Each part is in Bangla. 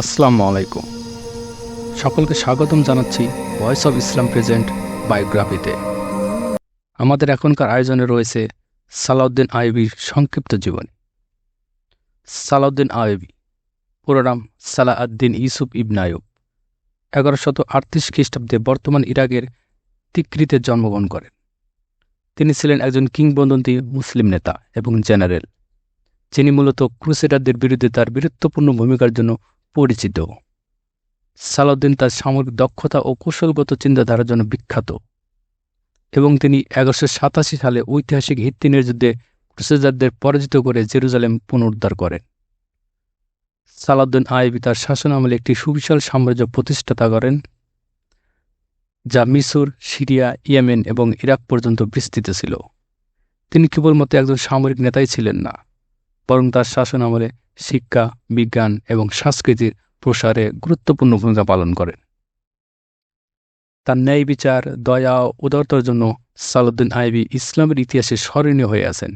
আসসালামু আলাইকুম। সকলকে স্বাগতম জানাচ্ছি ভয়েস অফ ইসলাম প্রেজেন্ট বায়োগ্রাফিতে আমাদের এখনকার আয়োজনে রয়েছে সালাউদ্দিন আয়বির সংক্ষিপ্ত জীবনী। সালাউদ্দিন আয়বি পুরো নাম সালাহ আদ্দিন ইউসুফ ইবনায়ুব এগারোশত আটত্রিশ খ্রিস্টাব্দে বর্তমান ইরাকের তিকৃতে জন্মগ্রহণ করেন। তিনি ছিলেন একজন কিংবদন্তি মুসলিম নেতা এবং জেনারেল। যিনি মূলত ক্রুসেডারদের বিরুদ্ধে তার বীরত্বপূর্ণ ভূমিকার জন্য পরিচিত। সালাউদ্দিন তার সামরিক দক্ষতা ও কৌশলগত চিন্তাধারার জন্য বিখ্যাত এবং তিনি এগারোশো সাতাশি সালে ঐতিহাসিক হিত্তিনের যুদ্ধে ক্রুসেডারদের পরাজিত করে জেরুজালেম পুনরুদ্ধার করেন। সালাউদ্দিন আইবি তার শাসন আমলে একটি সুবিশাল সাম্রাজ্য প্রতিষ্ঠাতা করেন, যা মিসর, সিরিয়া, ইয়েমেন এবং ইরাক পর্যন্ত বিস্তৃত ছিল। তিনি কেবলমাত্র একজন সামরিক নেতাই ছিলেন না। বরং তার শাসন আমলে শিক্ষা, বিজ্ঞান এবং সংস্কৃতির প্রসারে গুরুত্বপূর্ণ ভূমিকা পালন করেন তার ন্যায় বিচার, দয়া ও উদারতার জন্য সালাউদ্দিন আইবি ইসলামের ইতিহাসে স্মরণীয় হয়ে আছেন।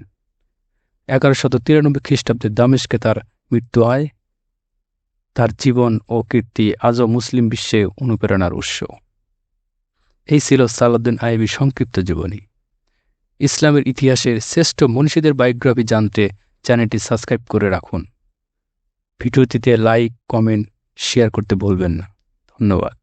এগারোশত তিরানব্বই খ্রিস্টাব্দে দামেশকে তার মৃত্যু হয়। তার জীবন ও কীর্তি আজও মুসলিম বিশ্বে অনুপ্রেরণার উৎস। এই ছিল সালাউদ্দিন আইবি সংক্ষিপ্ত জীবনী। ইসলামের ইতিহাসের শ্রেষ্ঠ মনীষীদের বায়োগ্রাফি জানতে চ্যানেলটি সাবস্ক্রাইব করে রাখুন। ভিডিওটিতে লাইক কমেন্ট শেয়ার করতে ভুলবেন না। ধন্যবাদ।